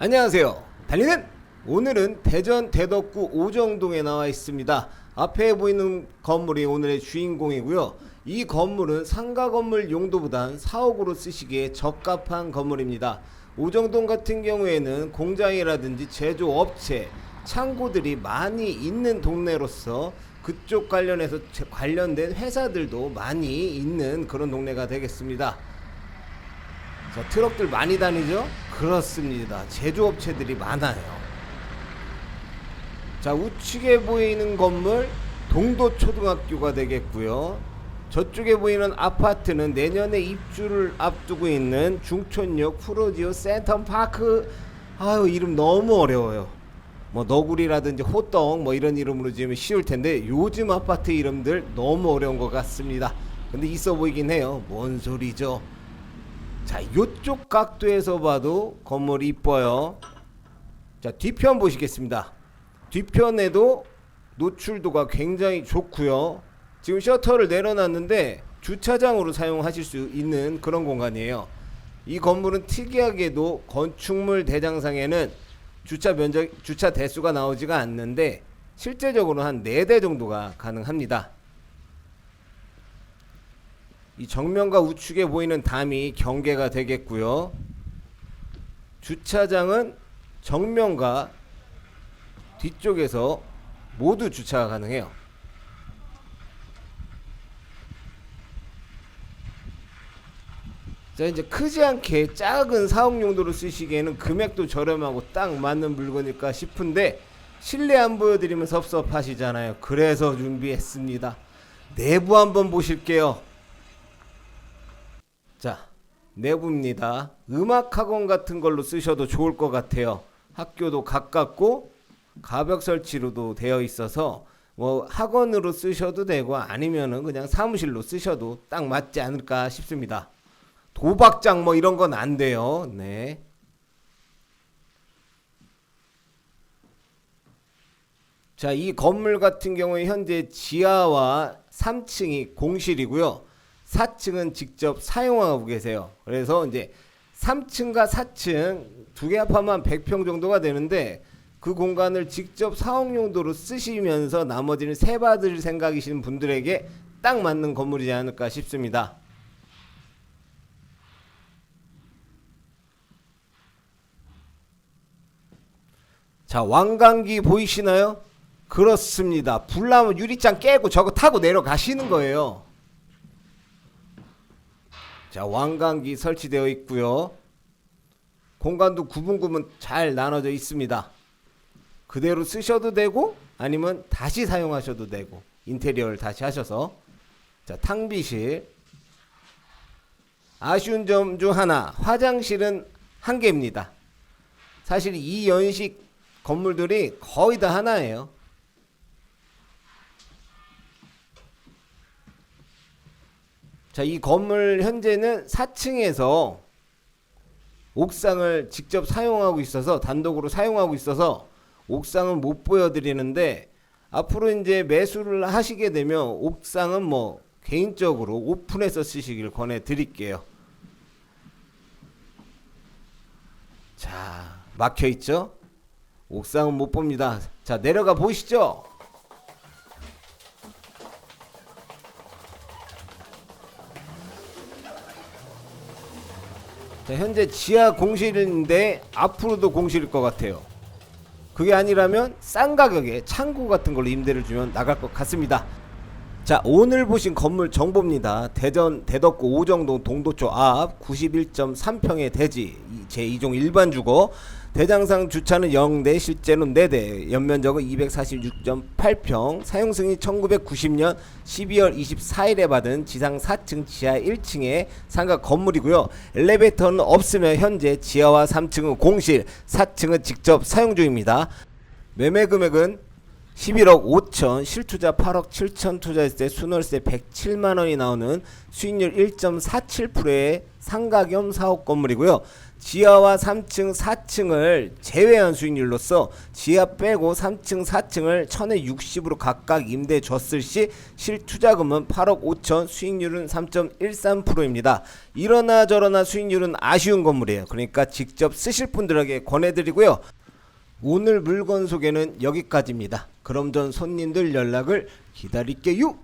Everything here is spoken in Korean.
안녕하세요. 달리는 오늘은 대전 대덕구 오정동에 나와 있습니다. 앞에 보이는 건물이 오늘의 주인공이고요. 이 건물은 상가 건물 용도보단 사옥으로 쓰시기에 적합한 건물입니다. 오정동 같은 경우에는 공장이라든지 제조업체, 창고들이 많이 있는 동네로서 그쪽 관련해서 제- 관련된 회사들도 많이 있는 그런 동네가 되겠습니다. 자, 트럭들 많이 다니죠? 그렇습니다. 제조업체들이 많아요. 자, 우측에 보이는 건물 동도초등학교가 되겠고요. 저쪽에 보이는 아파트는 내년에 입주를 앞두고 있는 중촌역 프로지오 센텀파크 아유 이름 너무 어려워요. 뭐 너구리라든지 호떡 뭐 이런 이름으로 지으면 쉬울 텐데 요즘 아파트 이름들 너무 어려운 것 같습니다. 근데 있어 보이긴 해요. 뭔 소리죠? 자, 요쪽 각도에서 봐도 건물이 이뻐요. 자, 뒤편 보시겠습니다. 뒤편에도 노출도가 굉장히 좋고요. 지금 셔터를 내려놨는데 주차장으로 사용하실 수 있는 그런 공간이에요. 이 건물은 특이하게도 건축물 대장상에는 주차 면적, 주차 대수가 나오지가 않는데 실제적으로 한 4대 정도가 가능합니다. 이 정면과 우측에 보이는 담이 경계가 되겠고요. 주차장은 정면과 뒤쪽에서 모두 주차가 가능해요. 자 이제 크지 않게 작은 사업 용도로 쓰시기에는 금액도 저렴하고 딱 맞는 물건일까 싶은데 실내 안 보여드리면 섭섭하시잖아요. 그래서 준비했습니다. 내부 한번 보실게요. 자, 내부입니다. 음악 학원 같은 걸로 쓰셔도 좋을 것 같아요. 학교도 가깝고 가벽 설치로도 되어 있어서 뭐 학원으로 쓰셔도 되고 아니면은 그냥 사무실로 쓰셔도 딱 맞지 않을까 싶습니다. 도박장 뭐 이런 건 안 돼요. 네. 자, 이 건물 같은 경우에 현재 지하와 3층이 공실이고요. 4층은 직접 사용하고 계세요. 그래서 이제 3층과 4층 두 개 합하면 100평 정도가 되는데 그 공간을 직접 사업 용도로 쓰시면서 나머지는 세 받을 생각이신 분들에게 딱 맞는 건물이지 않을까 싶습니다. 자, 왕강기 보이시나요? 그렇습니다. 불나면 유리창 깨고 저거 타고 내려가시는 거예요. 자, 왕강기 설치되어 있고요. 공간도 구분구분 잘 나눠져 있습니다. 그대로 쓰셔도 되고 아니면 다시 사용하셔도 되고 인테리어를 다시 하셔서 자, 탕비실 아쉬운 점 중 하나 화장실은 한 개입니다. 사실 이 연식 건물들이 거의 다 하나예요. 자, 이 건물 현재는 4층에서 옥상을 직접 사용하고 있어서 단독으로 사용하고 있어서 옥상은 못 보여드리는데 앞으로 이제 매수를 하시게 되면 옥상은 뭐 개인적으로 오픈해서 쓰시길 권해드릴게요. 자, 막혀 있죠? 옥상은 못 봅니다. 자, 내려가 보시죠. 자, 현재 지하 공실인데 앞으로도 공실일 것 같아요. 그게 아니라면 싼 가격에 창고 같은 걸로 임대를 주면 나갈 것 같습니다. 자, 오늘 보신 건물 정보입니다. 대전 대덕구 오정동 동도초 앞 91.3평의 대지 제2종 일반 주거 대장상 주차는 0대 실제로는 4대. 연면적은 246.8평. 사용 승인 1990년 12월 24일에 받은 지상 4층 지하 1층의 상가 건물이고요. 엘리베이터는 없으며 현재 지하와 3층은 공실 4층은 직접 사용 중입니다. 매매 금액은 11억 5천 실투자 8억 7천 투자했을 때 순월세 107만 원이 나오는 수익률 1.47%의 상가 겸 사업 건물이고요. 지하와 3층, 4층을 제외한 수익률로서 지하 빼고 3층, 4층을 1000에 60으로 각각 임대 줬을 시 실투자금은 8억 5천, 수익률은 3.13%입니다. 이러나 저러나 수익률은 아쉬운 건물이에요. 그러니까 직접 쓰실 분들에게 권해드리고요. 오늘 물건 소개는 여기까지입니다. 그럼 전 손님들 연락을 기다릴게요.